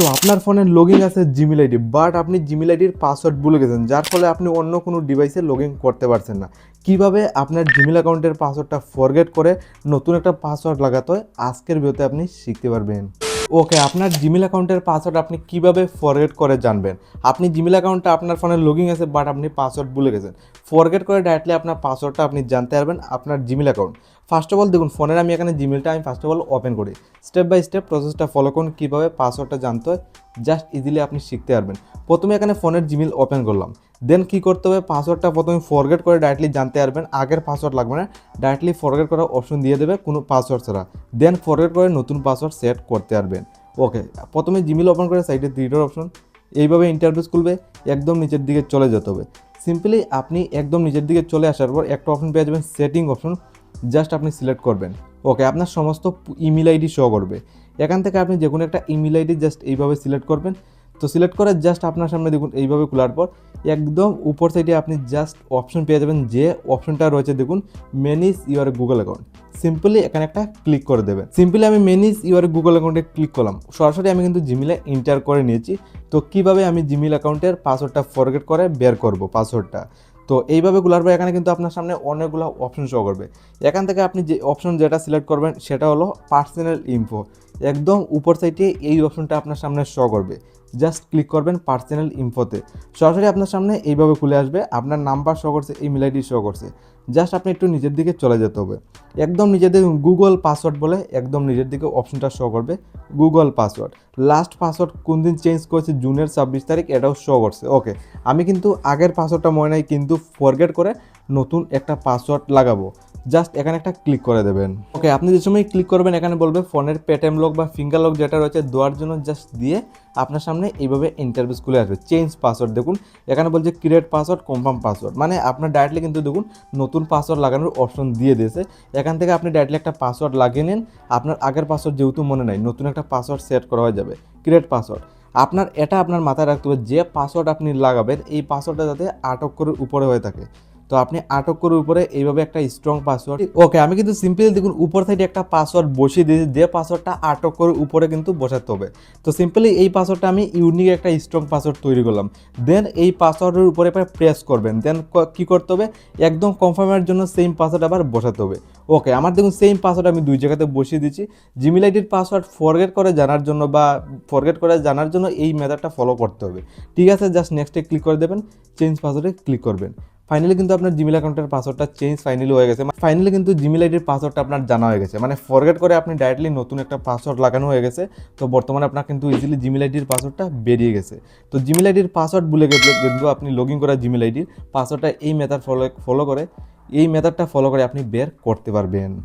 তো আপনার ফোনে লগইন আছে জিমেল আইডি বাট আপনি জিমেল আইডির পাসওয়ার্ড ভুলে গেছেন, যার ফলে আপনি অন্য কোনো ডিভাইসে লগ ইন করতে পারছেন না। কীভাবে আপনার জিমেল অ্যাকাউন্টের পাসওয়ার্ডটা ফরগেট করে নতুন একটা পাসওয়ার্ড লাগাতে হয়, আজকের ভিডিওতে আপনি শিখতে পারবেন। ওকে, আপনার জিমেল অ্যাকাউন্টের পাসওয়ার্ড আপনি কীভাবে ফরগেট করে জানবেন? আপনি জিমেল অ্যাকাউন্টটা আপনার ফোনে লগিং আছে বাট আপনি পাসওয়ার্ড ভুলে গেছেন। ফরগেট করে ডাইরেক্টলি আপনার পাসওয়ার্ডটা আপনি জানতে পারবেন আপনার Gmail account first of all দেখুন ফোনের আমি এখানে জিমেলটা আমি ফার্স্ট অফ অল ওপেন করি। স্টেপ বাই স্টেপ প্রসেসটা ফলো করুন, কীভাবে পাসওয়ার্ডটা জানতে হয় জাস্ট ইজিলি আপনি শিখতে পারবেন। প্রথমে এখানে ফোনের জিমেল ওপেন করলাম। দেন কী করতে হবে? পাসওয়ার্ডটা প্রথমে ফরগেট করে ডাইরেক্টলি জানতে পারবেন। আগের পাসওয়ার্ড লাগবে না। ডাইরেক্টলি ফরগেট করার অপশন দিয়ে দেবে কোনো পাসওয়ার্ড ছাড়া। দেন ফরগেট করে নতুন পাসওয়ার্ড সেট করতে পারবেন। ওকে প্রথমে জিমেল ওপেন করে সাইডে থ্রিডোর অপশন এইভাবে ইন্টারভিউস খুলবে, একদম নিচের দিকে চলে যেতে হবে। সিম্পলি আপনি একদম নিচের দিকে চলে আসার পর একটা অপশন পেয়ে যাবেন সেটিং অপশন জাস্ট আপনি সিলেক্ট করবেন। ওকে আপনার সমস্ত ইমেল আইডি শো করবে। এখান থেকে আপনি যে কোনো একটা ইমেল আইডি জাস্ট এইভাবে সিলেক্ট করবেন। তো সিলেক্ট করে জাস্ট আপনার সামনে দেখুন, এইভাবে খোলার পর একদম উপর সাইডে আপনি জাস্ট অপশন পেয়ে যাবেন, যে অপশনটা রয়েছে দেখুন manage your Google account simply এখানে একটা ক্লিক করে দেবেন। সিম্পলি আমি মেনিস ইউর গুগল অ্যাকাউন্টে ক্লিক করলাম। সরাসরি আমি কিন্তু জিমেলে এন্টার করে নিয়েছি। তো কীভাবে আমি জিমেল অ্যাকাউন্টের পাসওয়ার্ডটা ফরগেট করে বের করব পাসওয়ার্ডটা তো এইভাবে গুলার পর এখানে কিন্তু আপনার সামনে অনেকগুলো অপশন শো করবে। এখান থেকে আপনি যে অপশন যেটা সিলেক্ট করবেন, সেটা হলো পার্সোনাল ইনফো একদম উপর সাইডে এই অপশনটা আপনার সামনে শো করবে। জাস্ট ক্লিক করবেন পার্সোনাল ইনফোতে সরাসরি আপনার সামনে এইভাবে খুলে আসবে, আপনার নাম্বার শো করছে ইমেল আইডি শো করছে। জাস্ট আপনি একটু নিজের দিকে চলে যেতে হবে। একদম নিজের দিকে গুগল পাসওয়ার্ড বলে একদম নিজের দিকে অপশনটা শো করবে গুগল পাসওয়ার্ড লাস্ট পাসওয়ার্ড কোন দিন চেঞ্জ করেছে? জুনের ছাব্বিশ তারিখ, এটাও শো করছে। ওকে আমি কিন্তু আগের পাসওয়ার্ডটা মনে নাই, কিন্তু ফরগেট করে নতুন একটা পাসওয়ার্ড লাগাবো। জাস্ট এখানে একটা ক্লিক করে দেবেন। ওকে আপনি যে সময় ক্লিক করবেন, এখানে বলবে ফোনের পেটেম লক বা ফিঙ্গার লক যেটা রয়েছে, দেওয়ার জন্য জাস্ট দিয়ে আপনার সামনে এইভাবে ইন্টারভিউস খুলে আসবে। চেঞ্জ পাসওয়ার্ড দেখুন, এখানে বলছে ক্রিয়েট পাসওয়ার্ড কনফার্ম পাসওয়ার্ড মানে আপনার ডাইরেক্টলি কিন্তু দেখুন, নতুন পাসওয়ার্ড লাগানোর অপশন দিয়ে দিয়েছে। এখান থেকে আপনি ডাইরেক্টলি একটা পাসওয়ার্ড লাগিয়ে নিন। আপনার আগের পাসওয়ার্ড যেহেতু মনে নাই, নতুন একটা পাসওয়ার্ড সেট করা হয়ে যাবে। ক্রিয়েট পাসওয়ার্ড আপনার, এটা আপনার মাথায় রাখতে হবে, যে পাসওয়ার্ড আপনি লাগাবেন, এই পাসওয়ার্ডটা যাতে আটক করে উপরে হয়ে থাকে। তো আপনি আটক করে উপরে এইভাবে একটা স্ট্রং পাসওয়ার্ড ওকে আমি কিন্তু সিম্পলি দেখুন, উপর সাইডে একটা পাসওয়ার্ড বসিয়ে দিয়েছি, যে পাসওয়ার্ডটা আটক করে উপরে কিন্তু বসাতে হবে। তো সিম্পলি এই পাসওয়ার্ডটা আমি ইউনিক একটা স্ট্রং পাসওয়ার্ড তৈরি করলাম। দেন এই পাসওয়ার্ডের উপরে প্রেস করবেন। দেন কি করতে হবে? একদম কনফার্মের জন্য সেম পাসওয়ার্ড আবার বসাতে হবে। ওকে আমার দেখুন সেম পাসওয়ার্ড আমি দুই জায়গাতে বসিয়ে দিচ্ছি জিমেল আইডির পাসওয়ার্ড ফরগেট করে জানার জন্য বা ফরগেট করে জানার জন্য এই মেথডটা ফলো করতে হবে। ঠিক আছে জাস্ট নেক্সটে ক্লিক করে দেবেন চেঞ্জ পাসওয়ার্ডে ক্লিক করবেন। ফাইনালি কিন্তু আপনার জিমেল অ্যাকাউন্টের পাসওয়ার্ডটা চেঞ্জ ফাইনালি হয়ে গেছে। ফাইনালি কিন্তু জিমেল আইডির পাসওয়ার্ডটা আপনার জানা হয়ে গেছে। মানে ফরগেট করে আপনি ডাইরেক্টলি নতুন একটা পাসওয়ার্ড লাগানো হয়ে গেছে। তো বর্তমানে আপনার কিন্তু ইজিলি জিমেল আইডির পাসওয়ার্ডটা বেরিয়ে গেছে। তো জিমেল আইডির পাসওয়ার্ড ভুলে গেলে কিন্তু আপনি লগ ইন করা জিমেল আইডির পাসওয়ার্ডটা এই মেথড ফলো ফলো করে, এই মেথডটা ফলো করে আপনি বের করতে পারবেন।